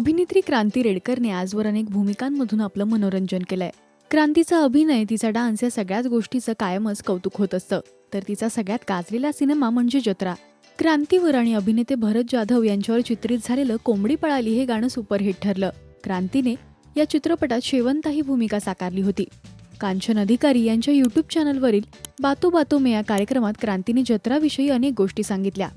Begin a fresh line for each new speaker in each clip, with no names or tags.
अभिनेत्री क्रांती रेडकरने आजवर अनेक भूमिकांमधून आपलं मनोरंजन केलंय. क्रांतीचा अभिनय तिचा डान्स या सगळ्याच गोष्टीचं कायमच कौतुक होत असतं. तर तिचा सगळ्यात गाजलेला सिनेमा म्हणजे जत्रा. क्रांतीवर आणि अभिनेते भरत जाधव यांच्यावर चित्रित झालेलं कोंबडी पळाली हे गाणं सुपरहिट ठरलं. क्रांतीने या चित्रपटात शेवंता ही भूमिका साकारली होती. कांचन अधिकारी यांच्या युट्यूब चॅनलवरील बातो बातो मे या कार्यक्रमात क्रांतीने जत्राविषयी अनेक गोष्टी सांगितल्या.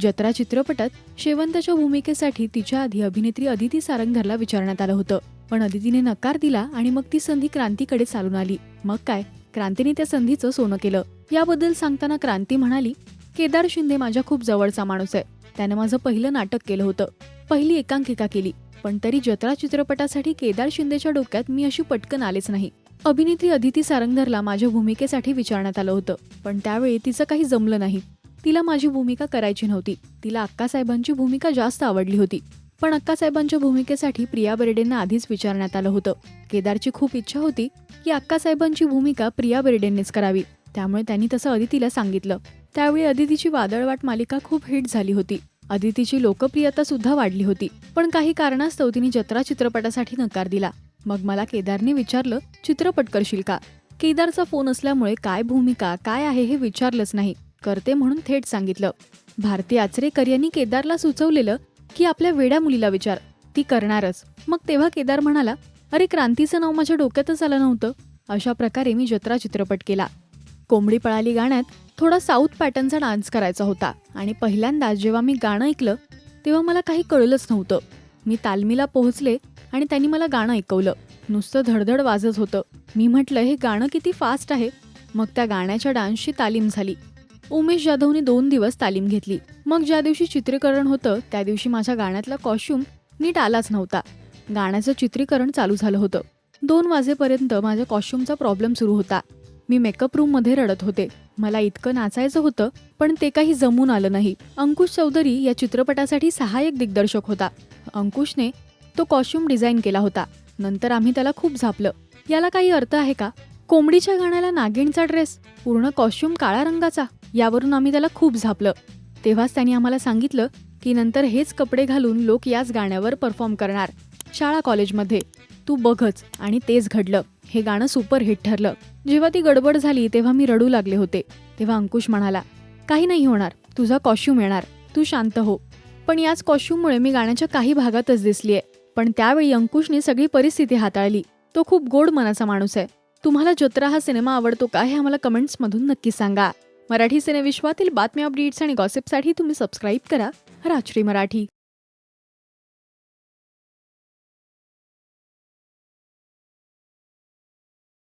जत्रा चित्रपटात शेवंताच्या भूमिकेसाठी तिच्या आधी अभिनेत्री अदिती सारंगधरला विचारण्यात आलं होतं. पण अदितीने नकार दिला आणि मग ती संधी क्रांतीकडे चालून आली. मग काय? क्रांतीने त्या संधीचं सोनं केलं. याबद्दल सांगताना क्रांती म्हणाली केदार शिंदे माझ्या खूप जवळचा माणूस आहे. त्यानं माझं पहिलं नाटक केलं होतं. पहिली एकांकिका केली. पण तरी जत्रा चित्रपटासाठी केदार शिंदेच्या डोक्यात मी अशी पटकन आलेच नाही. अभिनेत्री अदिती सारंगधरला माझ्या भूमिकेसाठी विचारण्यात आलं होतं. पण त्यावेळी तिचं काही जमलं नाही. तिला माझी भूमिका करायची नव्हती. तिला अक्कासाहेबांची भूमिका जास्त आवडली होती. पण अक्कासाहेबांच्या भूमिकेसाठी प्रिया बेर्डेंना आधीच विचारण्यात आलं होतं. केदारची खूप इच्छा होती की अक्कासाहेबांची भूमिका प्रिया बेर्डेंनीच करावी. त्यामुळे त्यांनी तसं अदितीला सांगितलं. त्यावेळी अदितीची वादळवाट मालिका खूप हिट झाली होती. अदितीची लोकप्रियता सुद्धा वाढली होती. पण काही कारणास्तव तिने जत्रा चित्रपटासाठी नकार दिला. मग मला केदारने विचारलं चित्रपट करशील का? केदारचा फोन असल्यामुळे काय भूमिका काय आहे हे विचारलंच नाही. करते म्हणून थेट सांगितलं. भारती आचरेकर यांनी केदारला सुचवलेलं की आपल्या वेड्या मुलीला विचार. ती करणारच. मग तेव्हा केदार म्हणाला अरे क्रांतीचं नाव माझ्या डोक्यातच आलं नव्हतं. अशा प्रकारे मी जत्रा चित्रपट केला. कोंबडी पळाली गाण्यात थोडा साऊथ पॅटर्नचा डान्स करायचा होता. आणि पहिल्यांदा जेव्हा मी गाणं ऐकलं तेव्हा मला काही कळलंच नव्हतं. मी तालमीला पोहोचले आणि त्यांनी मला गाणं ऐकवलं. नुसतं धडधड वाजत होतं. मी म्हटलं हे गाणं किती फास्ट आहे. मग त्या गाण्याच्या डान्सची तालीम झाली. उमेश जाधवने दोन दिवस तालीम घेतली. मग ज्या दिवशी चित्रीकरण होतं त्या दिवशी माझ्या गाण्यातला कॉस्ट्युम नीट आलाच नव्हता. गाण्याचं चित्रीकरण चालू झालं होतं. दोन वाजेपर्यंत माझ्या कॉस्ट्युमचा प्रॉब्लेम सुरू होता. मी मेकअप रूममध्ये रडत होते. मला इतकं नाचायचं होतं पण ते काही जमून आलं नाही. अंकुश चौधरी या चित्रपटासाठी सहाय्यक दिग्दर्शक होता. अंकुशने तो कॉस्ट्युम डिझाईन केला होता. नंतर आम्ही त्याला खूप झापलं. याला काही अर्थ आहे का? कोंबडीच्या गाण्याला नागिणचा ड्रेस पूर्ण कॉस्ट्युम काळ्या रंगाचा यावरून आम्ही त्याला खूप झापलं. तेव्हाच त्यांनी आम्हाला सांगितलं की नंतर हेच कपडे घालून लोक याच गाण्यावर परफॉर्म करणार. शाळा कॉलेजमध्ये. तू बघच आणि तेच घडलं. हे गाणं सुपरहिट ठरलं. जेव्हा ती गडबड झाली तेव्हा मी रडू लागले होते. तेव्हा अंकुश म्हणाला काही नाही होणार. तुझा कॉस्ट्युम येणार. तू शांत हो. पण याच कॉस्ट्युममुळे मी गाण्याच्या काही भागातच दिसलीये. पण त्यावेळी अंकुशने सगळी परिस्थिती हाताळली. तो खूप गोड मनाचा माणूस आहे. तुम्हाला जत्रा हा सिनेमा आवडतो का हे आम्हाला कमेंट्समधून नक्की सांगा. मराठी सिनेविश्वातील बातम्या अपडेट्स आणि गॉसिपसाठी तुम्ही सबस्क्राईब करा. राजश्री मराठी.